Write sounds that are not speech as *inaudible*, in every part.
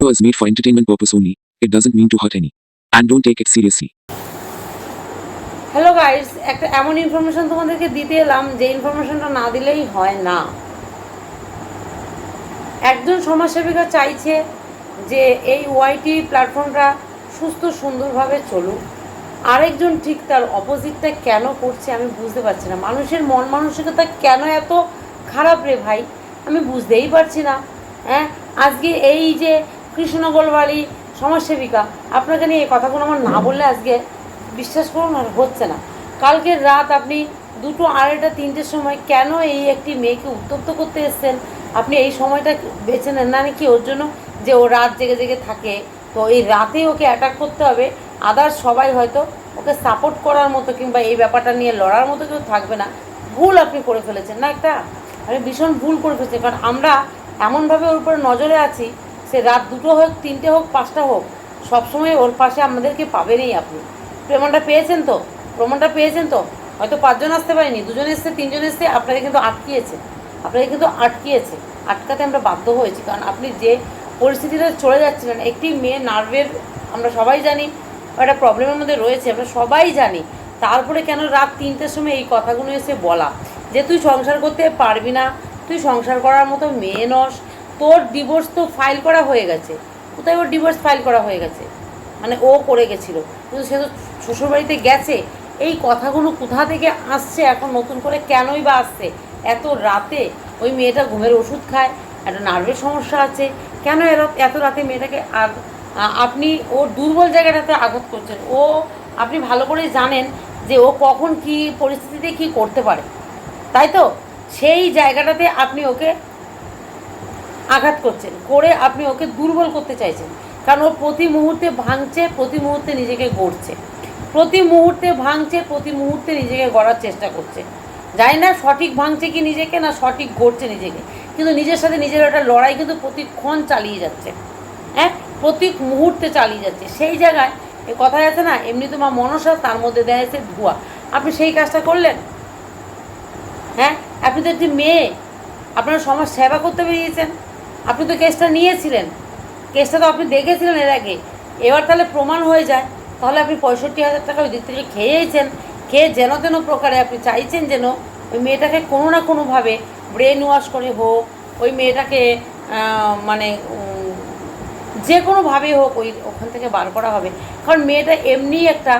was made for entertainment purpose only. It doesn't mean to hurt any. And don't take it seriously. Hello guys একটা এমন information তোমাদেরকে দিতে এলাম, যে ইনফরমেশনটা না দিলেই হয় না একজন সমাজসেবিকা চাইছে যে এই ওয়াইটি প্ল্যাটফর্মটা সুস্থ, সুন্দরভাবে চলুক আরেকজন ঠিক তার অপোজিটটা কেন করছে আমি বুঝতে পারছি না মানুষের মন মানসিকতা কেন এত খারাপ রে ভাই আমি বুঝতেই পারছি না। হ্যাঁ? আজকে এই যে কৃষ্ণনগর বাড়ি সমাজসেবিকা, আপনাকে নিয়ে এই কথাগুলো আমার না বললে আজকে বিশ্বাস করুন আর হচ্ছে না। কালকের রাত আপনি দুটো আড়াইটা, তিনটের সময় কেন এই একটি মেয়েকে উত্তপ্ত করতে এসছেন? আপনি এই সময়টা বেছে নেন না নাকি ওর জন্য? যে ও রাত জেগে জেগে থাকে। তো এই রাতে ওকে অ্যাটাক করতে হবে। আদার সবাই হয়তো ওকে সাপোর্ট করার মতো কিংবা এই ব্যাপারটা নিয়ে লড়ার মতো কেউ থাকবে না। ভুল আপনি করে ফেলেছেন, না একটা? আমি ভীষণ ভুল করে ফেলেছি। কারণ আমরা এমনভাবে ওর উপরে নজরে আছি, সে রাত দুটো হোক, তিনটে হোক, পাঁচটা হোক, সবসময় ওর পাশে আমাদেরকে পাবেনই আপনি। প্রমাণটা পেয়েছেন তো? প্রমাণটা পেয়েছেন তো? হয়তো পাঁচজন আসতে পারেনি, দুজন এসছে, তিনজন এসছে, আপনাকে কিন্তু আটকিয়েছে। আপনাকে কিন্তু আটকিয়েছে। আটকাতে আমরা বাধ্য হয়েছি। কারণ আপনি যে পরিস্থিতিতে চলে যাচ্ছিলেন, একটি মেয়ে নার্ভের, আমরা সবাই জানি, একটা প্রবলেমের মধ্যে রয়েছে, আমরা সবাই জানি। তারপরে কেন রাত তিনটের সময় এই কথাগুলো এসে বলা? যে তুই সংসার করতে পারবি না, তুই সংসার করার মতো মেয়ে নস, তোর ডিভোর্স তো ফাইল করা হয়ে গেছে। কোথায় ওর ডিভোর্স ফাইল করা হয়ে গেছে? মানে ও করে গেছিল। কিন্তু সে তো শ্বশুরবাড়িতে গেছে, এই কথাগুলো কোথা থেকে আসছে? এখন নতুন করে কেনই বা আসছে? এত রাতে ওই মেয়েটা ঘুমের ওষুধ খায়, একটা নার্ভের সমস্যা আছে। কেন এত রাতে মেয়েটাকে আর আপনি ওর দুর্বল জায়গাটাতে আঘাত করছেন? ও, আপনি ভালো করে জানেন যে ও কখন কি পরিস্থিতিতে কি করতে পারে। তাই তো? সেই জায়গাটাতে আপনি ওকে আঘাত করছেন, করে আপনি ওকে দুর্বল করতে চাইছেন। কারণ ও প্রতি মুহূর্তে ভাঙছে, প্রতি মুহূর্তে নিজেকে গড়ছে। প্রতি মুহূর্তে ভাঙছে, প্রতি মুহূর্তে নিজেকে গড়ার চেষ্টা করছে। জানি না সঠিক ভাঙছে কি নিজেকে না সঠিক গড়ছে নিজেকে। কিন্তু নিজের সাথে নিজের একটা লড়াই কিন্তু প্রতিক্ষণ চালিয়ে যাচ্ছে। হ্যাঁ? প্রতি মুহূর্তে চালিয়ে যাচ্ছে। সেই জায়গায় এ কথা আছে না, এমনি তো মা মনসা, তার মধ্যে দেয় আছে ধোয়া। আপনি সেই কাজটা করলেন? হ্যাঁ? আপনি তো একটি মেয়ে। আপনার সমাজ সেবা করতে বেরিয়েছেন। আপনি তো কেসটা নিয়েছিলেন। কেসটা তো আপনি দেখেছিলেন এর আগে। এবার তাহলে প্রমাণ হয়ে যায়। তাহলে আপনি পঁয়ষট্টি হাজার টাকা ওই দিক থেকে খেয়েছেন। খেয়ে যেন তেন প্রকারে আপনি চাইছেন যেন ওই মেয়েটাকে কোনো না কোনোভাবে ব্রেন ওয়াশ করে হোক, ওই মেয়েটাকে মানে যে কোনোভাবেই হোক ওই ওখান থেকে বার করা হবে। কারণ মেয়েটা এমনি একটা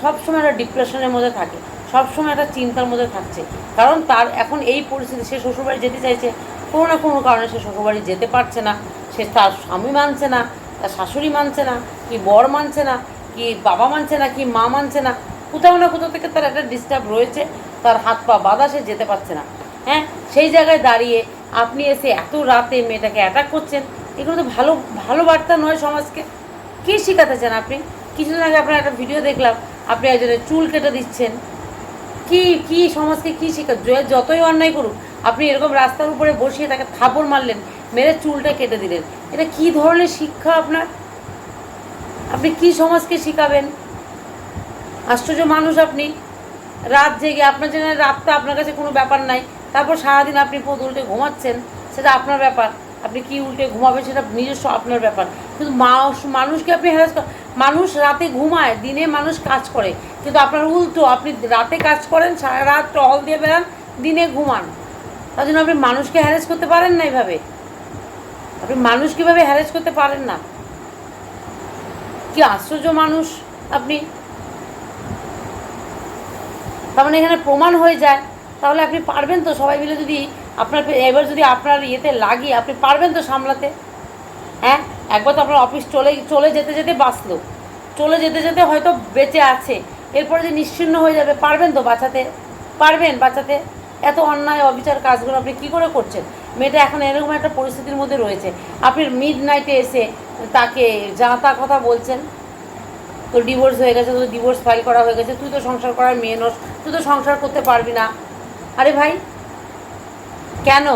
সবসময় একটা ডিপ্রেশনের মধ্যে থাকে। সবসময় একটা চিন্তার মধ্যে থাকছে। কারণ তার এখন এই পরিস্থিতি, সে শ্বশুরবাড়ি যেতে চাইছে, কোনো না কোনো কারণে সে শ্বশুরবাড়ি যেতে পারছে না। সে তার স্বামী মানছে না, তার শাশুড়ি মানছে না, কি বর মানছে না, কি বাবা মানছে না, কি মা মানছে না, কোথাও না কোথাও থেকে তার একটা ডিস্টার্ব রয়েছে, তার হাত পা বাঁধা সে যেতে পারছে না। হ্যাঁ সেই জায়গায় দাঁড়িয়ে আপনি এসে এত রাতে মেয়েটাকে অ্যাটাক করছেন, এগুলো তো ভালো ভালো বার্তা নয় সমাজকে। কী শেখাতে চান আপনি? কিছুদিন আগে আপনার একটা ভিডিও দেখলাম, আপনি একজনের চুল কেটে দিচ্ছেন। কি কি সমাজকে কি শেখা যতই অন্যায় করুক, আপনি এরকম রাস্তার উপরে বসিয়ে তাকে থাপড় মারলেন, মেরে চুলটা কেটে দিলেন, এটা কি ধরনের শিক্ষা আপনার? আপনি কি সমাজকে শিখাবেন? আশ্চর্য মানুষ আপনি। রাত জেগে, আপনার জন্য রাতটা আপনার কাছে কোনো ব্যাপার নাই, তারপর সারাদিন আপনি পদ ঘুমাচ্ছেন, সেটা আপনার ব্যাপার। আপনি কি উল্টে ঘুমাবেন সেটা নিজস্ব আপনার ব্যাপার। কিন্তু মানুষ মানুষকে আপনি হ্যারাস মানুষ রাতে ঘুমায়, দিনে মানুষ কাজ করে। কিন্তু আপনার উল্টো, আপনি রাতে কাজ করেন, সারা রাত টহল দিয়ে বেড়ান, দিনে ঘুমান। তার জন্য আপনি মানুষকে হ্যারেস করতে পারেন না এইভাবে আপনি মানুষ কীভাবে হ্যারেস করতে পারেন না? কি আশ্চর্য মানুষ আপনি। তার মানে এখানে প্রমাণ হয়ে যায়। তাহলে আপনি পারবেন তো সবাই মিলে যদি আপনার এবার যদি আপনার ইয়েতে লাগিয়ে আপনি পারবেন তো সামলাতে? হ্যাঁ? একবার তো আপনার অফিস চলে চলে যেতে যেতে বাঁচলো। চলে যেতে যেতে হয়তো বেঁচে আছে। এরপরে যে নিশ্চিন্ন হয়ে যাবে, পারবেন তো বাঁচাতে? পারবেন বাঁচাতে? এত অন্যায়, অবিচার কাজগুলো আপনি কী করে করছেন? মেয়েটা এখন এরকম একটা পরিস্থিতির মধ্যে রয়েছে। আপনি মিড নাইটে এসে তাকে যা তা কথা বলছেন তোর ডিভোর্স হয়ে গেছে, তোর ডিভোর্স ফাইল করা হয়ে গেছে, তুই তো সংসার করার মেয়ে নস, তুই তো সংসার করতে পারবি না। আরে ভাই কেন?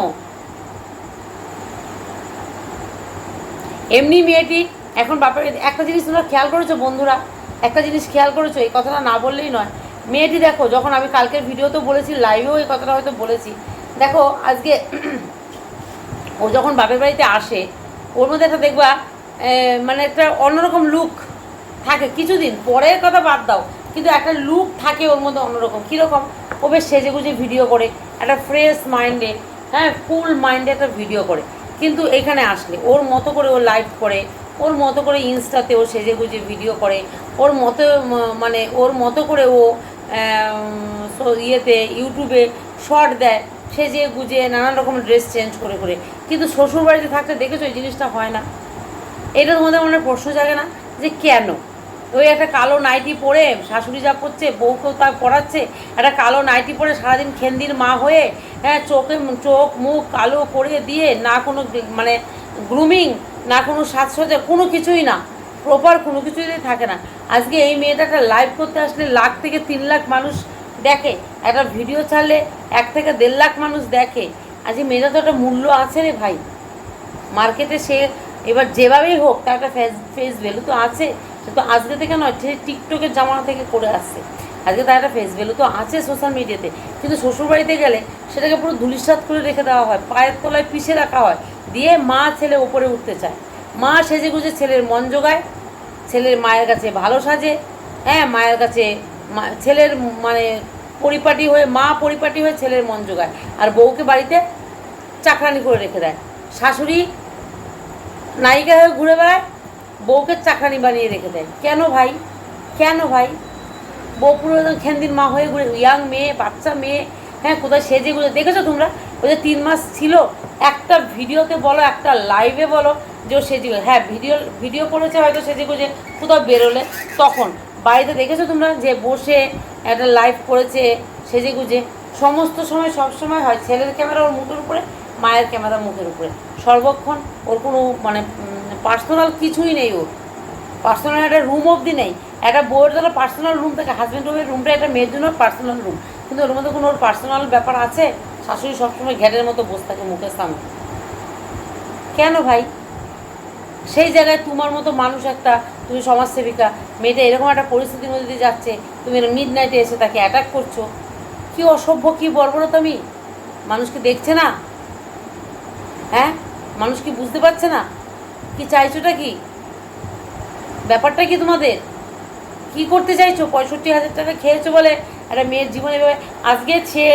এমনি মেয়েটি, এখন বাপের একটা জিনিস তোমরা খেয়াল করেছ বন্ধুরা? একটা জিনিস খেয়াল করেছ? এই কথাটা না বললেই নয়। মেয়েটি দেখো, যখন আমি কালকের ভিডিওতেও বলেছি লাইভেও এই কথাটা হয়তো বলেছি। দেখো, আজকে *clears throat* ও যখন বাপের বাড়িতে আসে, ওর মধ্যে একটা দেখবা মানে একটা অন্যরকম লুক থাকে। কিছুদিন পরের কথা বাদ দাও, কিন্তু একটা লুক থাকে ওর মধ্যে অন্যরকম। কীরকম? ও বেশ সেজে গুজে ভিডিও করে, একটা ফ্রেশ মাইন্ডে হ্যাঁ ফুল মাইন্ডে একটা ভিডিও করে। কিন্তু এখানে আসলে, ওর মতো করে ও লাইভ করে, ওর মতো করে ইনস্টাতে ও সেজে গুজে ভিডিও করে, ওর মতো মানে ওর মতো করে ও ইয়েতে, ইউটিউবে শর্ট দেয় সেজে গুজে নানান রকম ড্রেস চেঞ্জ করে করে। কিন্তু শ্বশুর বাড়িতে থাকতে দেখেছ এই জিনিসটা হয় না? এটা তোমাদের মনে প্রশ্ন জাগে না? যে কেন? ওই একটা কালো নাইটি পরে শাশুড়ি যা করছে, বউকেও তা পড়াচ্ছে একটা কালো নাইটি পরে সারাদিন খেন্দির মা হয়ে হ্যাঁ চোখে চোখ, মুখ কালো করে দিয়ে না কোনো মানে গ্রুমিং না কোনো সাজসজ্জা, কোনো কিছুই না। প্রপার কোনো কিছুই থাকে না। আজকে এই মেয়েটা একটা লাইভ করতে আসলে লাখ থেকে তিন লাখ মানুষ দেখে, একটা ভিডিও ছাড়লে এক থেকে দেড় লাখ মানুষ দেখে। আজকে মেয়েটা তো একটা মূল্য আছে রে ভাই। মার্কেটে সে এবার যেভাবেই হোক, তার একটা ফেস ফেস ভ্যালু তো আছে। সে তো আজকে থেকে নয় সে টিকটকের জামানা থেকে করে আসছে। আজকে তার একটা ফেস ভ্যালু তো আছে সোশ্যাল মিডিয়াতে কিন্তু শ্বশুরবাড়িতে গেলে সেটাকে পুরো ধুলিসাৎ করে রেখে দেওয়া হয়, পায়ের তলায় পিষে রাখা হয়, দিয়ে মা ছেলে ওপরে উঠতে চায়। মা সেজে গুজে ছেলের মন জোগায়, ছেলের মায়ের কাছে ভালো সাজে হ্যাঁ মায়ের কাছে ছেলের মানে পরিপাটি হয়ে, মা পরিপাটি হয়ে ছেলের মন জোগায়। আর বউকে বাড়িতে চাকরানি করে রেখে দেয়। শাশুড়ি নায়িকা হয়ে ঘুরে বেড়ায় বউকে চাকরানি বানিয়ে রেখে দেয়। কেন ভাই? কেন ভাই? বউ পুরো খেন্দির মা হয়ে ঘুরে ইয়াং মেয়ে, বাচ্চা মেয়ে। হ্যাঁ কোথায় সেজে গুজে দেখেছ তোমরা? ওই যে তিন মাস ছিল, একটা ভিডিওতে বলো, একটা লাইভে বলো যে ও সেজে হ্যাঁ ভিডিও ভিডিও করেছে হয়তো সেজে গুজে, কোথাও বেরোলে। তখন বাড়িতে দেখেছ তোমরা যে বসে একটা লাইভ করেছে, সেজে গুজে। সমস্ত সময় সব সময় হয় ছেলের ক্যামেরা ওর মুখের উপরে, মায়ের ক্যামেরা মুখের উপরে। সর্বক্ষণ ওর কোনো মানে পার্সোনাল কিছুই নেই ওর। পার্সোনাল একটা রুম অবধি নেই। একটা বউয়ের জন্য পার্সোনাল রুম থাকে হাজব্যান্ড রুমের রুমটা একটা মেয়ের জন্য পার্সোনাল রুম কিন্তু ওর মধ্যে কোনো ওর পার্সোনাল ব্যাপার আছে? শাশুড়ি সবসময় ঘ্যাটের মতো বসে থাকে মুখের সামনে। কেন ভাই? সেই জায়গায় তোমার মতো মানুষ একটা, তুমি সমাজসেবিকা, মেয়েটা এরকম একটা পরিস্থিতির মধ্যে দিয়ে যাচ্ছে, তুমি মিড নাইটে এসে তাকে অ্যাটাক করছ। কি অসভ্য, কি বর্বরতামি মানুষ কি দেখছে না? হ্যাঁ? মানুষ কি বুঝতে পারছে না? কি চাইছোটা কি? ব্যাপারটা কি তোমাদের? কি করতে চাইছো? পঁয়ষট্টি হাজার টাকা খেয়েছো বলে একটা মেয়ের জীবনে আজকে সে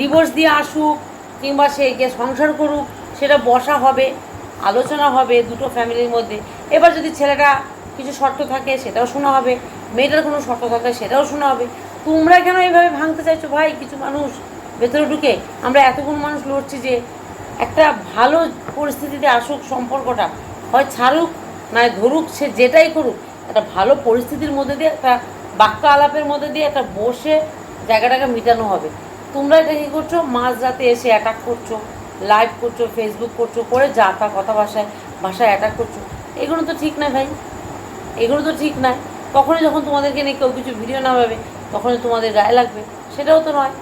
ডিভোর্স দিয়ে আসুক কিংবা সে গিয়ে সংসার করুক, সেটা বসা হবে, আলোচনা হবে দুটো ফ্যামিলির মধ্যে। এবার যদি ছেলেটা কিছু শর্ত থাকে সেটাও শোনা হবে, মেয়েটার কোনো শর্ত থাকে সেটাও শোনা হবে। তোমরা কেন এইভাবে ভাঙতে চাইছো ভাই কিছু মানুষ? ভেতরে ঢুকে আমরা এতগুলো মানুষ লড়ছি যে একটা ভালো পরিস্থিতিতে আসুক সম্পর্কটা। হয় ছাড়ুক, নয় ধরুক সে যেটাই করুক, একটা ভালো পরিস্থিতির মধ্যে দিয়ে, একটা বাক্য আলাপের মধ্যে দিয়ে একটা বসে জায়গাটাকে মেটানো হবে। তোমরা এটা কী করছ? মাঝ রাতে এসে অ্যাটাক করছ লাইভ করছ ফেসবুক করছ, করে যা তা কথা ভাষায় ভাষায় অ্যাটাক করছ। এগুলো তো ঠিক না ভাই। এগুলো তো ঠিক নয় কখনই যখন তোমাদেরকে নিয়ে কেউ কিছু ভিডিও না পাবে তখনই তোমাদের গায়ে লাগবে। সেটাও তো নয়।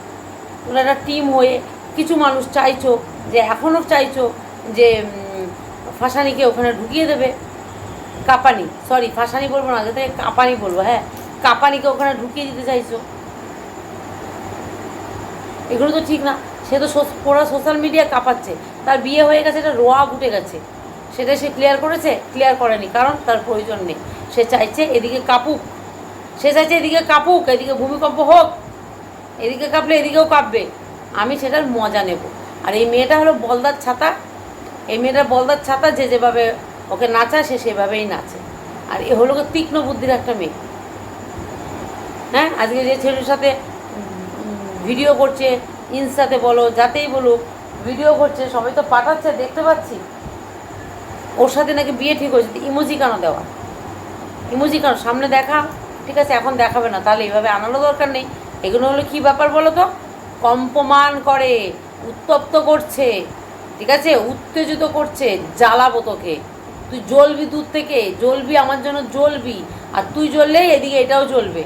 তোমরা একটা টিম হয়ে কিছু মানুষ চাইছো, যে এখনও চাইছো যে ফাঁসানিকে ওখানে ঢুকিয়ে দেবে? কাপানি সরি ফাঁসানি বলব না যাতে কাপানি বলব হ্যাঁ। কাপানিকে ওখানে ঢুকিয়ে দিতে চাইছো? এগুলো তো ঠিক না। সে তো পুরো সোশ্যাল মিডিয়া কাঁপাচ্ছে। তার বিয়ে হয়ে গেছে, এটা রোয়া উঠে গেছে। সেটা সে ক্লিয়ার করেছে? ক্লিয়ার করেনি, কারণ তার প্রয়োজন নেই। সে চাইছে এদিকে কাঁপুক। সে চাইছে এদিকে কাঁপুক, এদিকে ভূমিকম্প হোক। এদিকে কাঁপলে এদিকেও কাঁপবে। আমি সেটার মজা নেব। আর এই মেয়েটা হলো বলদার ছাতা। এই মেয়েটা বলদার ছাতা যে যেভাবে ওকে নাচা সে সেভাবেই নাচে। আর এ হলো তীক্ষ্ণ বুদ্ধির একটা মেয়ে। হ্যাঁ? আজকে যে ছেলের সাথে ভিডিও করছে, ইনস্টাতে বলো, যাতেই বলুক ভিডিও করছে, সবাই তো পাঠাচ্ছে, দেখতে পাচ্ছি। ওর সাথে নাকি বিয়ে ঠিক হয়েছে ইমোজি কেন দেওয়া? ইমোজি কেন? সামনে দেখা ঠিক আছে, এখন দেখাবে না, তাহলে এইভাবে আনারও দরকার নেই। এগুলো হলো কী ব্যাপার বলো তো? কম্পমান করে, উত্তপ্ত করছে। ঠিক আছে? উত্তেজিত করছে, জ্বালাবো তোকে। তুই জ্বলবি দূর থেকে, জ্বলবি আমার জন্য জ্বলবি। আর তুই জ্বললেই এদিকে এটাও জ্বলবে।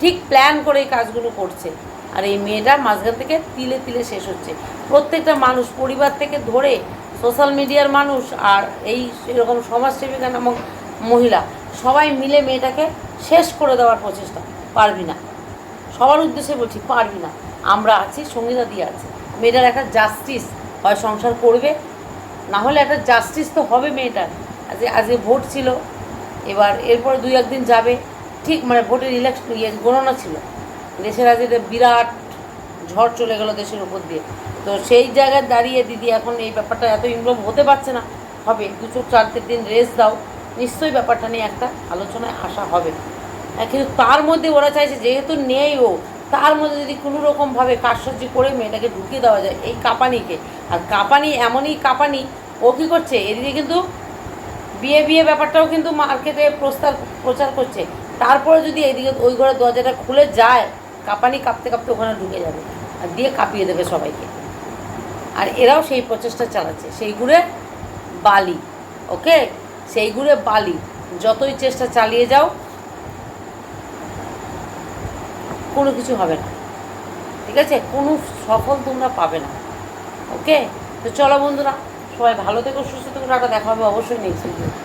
ঠিক প্ল্যান করে এই কাজগুলো করছে। আর এই মেয়েটা মাঝখান থেকে তিলে তিলে শেষ হচ্ছে। প্রত্যেকটা মানুষ, পরিবার থেকে ধরে সোশ্যাল মিডিয়ার মানুষ আর এই এরকম সমাজসেবিকা নামক মহিলা, সবাই মিলে মেয়েটাকে শেষ করে দেওয়ার প্রচেষ্টা। পারবি না। সবার উদ্দেশ্যে বলছি, পারবি না। আমরা আছি সঙ্গীতা দিয়ে আছে। মেয়েটার একটা জাস্টিস হয় সংসার করবে। না হলে একটা জাস্টিস তো হবে মেয়েটার। আজ আজকে ভোট ছিল এবার এরপরে দুই একদিন যাবে। ঠিক মানে ভোটের ইলেকশন ইয়ে গণনা ছিল। দেশের আজ একটা বিরাট ঝড় চলে গেল দেশের উপর দিয়ে। তো সেই জায়গায় দাঁড়িয়ে দিদি এখন এই ব্যাপারটা এত ইনভলভ হতে পারছে না। হবে দুটো চারটে দিন রেস্ট দাও। নিশ্চয়ই ব্যাপারটা নিয়ে একটা আলোচনায় আসা হবে। হ্যাঁ, কিন্তু তার মধ্যে ওরা চাইছে যেহেতু নেই ও তার মধ্যে যদি কোনো রকমভাবে কারসার্য করে মেয়েটাকে ঢুকিয়ে দেওয়া যায় এই কাঁপানিকে। আর কাঁপানি এমনই কাঁপানি, ও কী করছে? এদিকে কিন্তু বিয়ে বিয়ে ব্যাপারটাও কিন্তু মার্কেটে প্রস্তাব, প্রচার করছে। তারপরে যদি এইদিকে ওই ঘরের দরজাটা খুলে যায়, কাঁপানি কাঁপতে কাঁপতে ওখানে ঢুকে যাবে আর দিয়ে কাঁপিয়ে দেবে সবাইকে। আর এরাও সেই প্রচেষ্টা চালাচ্ছে। সেই ঘুরে বালি, ওকে? সেই ঘুরে বালি। যতই চেষ্টা চালিয়ে যাও কোনো কিছু হবে না। ঠিক আছে? কোনো সফল তোমরা পাবে না। ওকে তো চলো বন্ধুরা, সবাই ভালো থেকো, সুস্থ থেকো, টাটা, দেখা হবে অবশ্যই নেক্সট ভিডিও